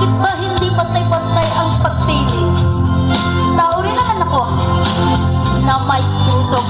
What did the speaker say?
bakit ba hindi pantay-pantay ang pagpili? Tao rin naman ako na may pusok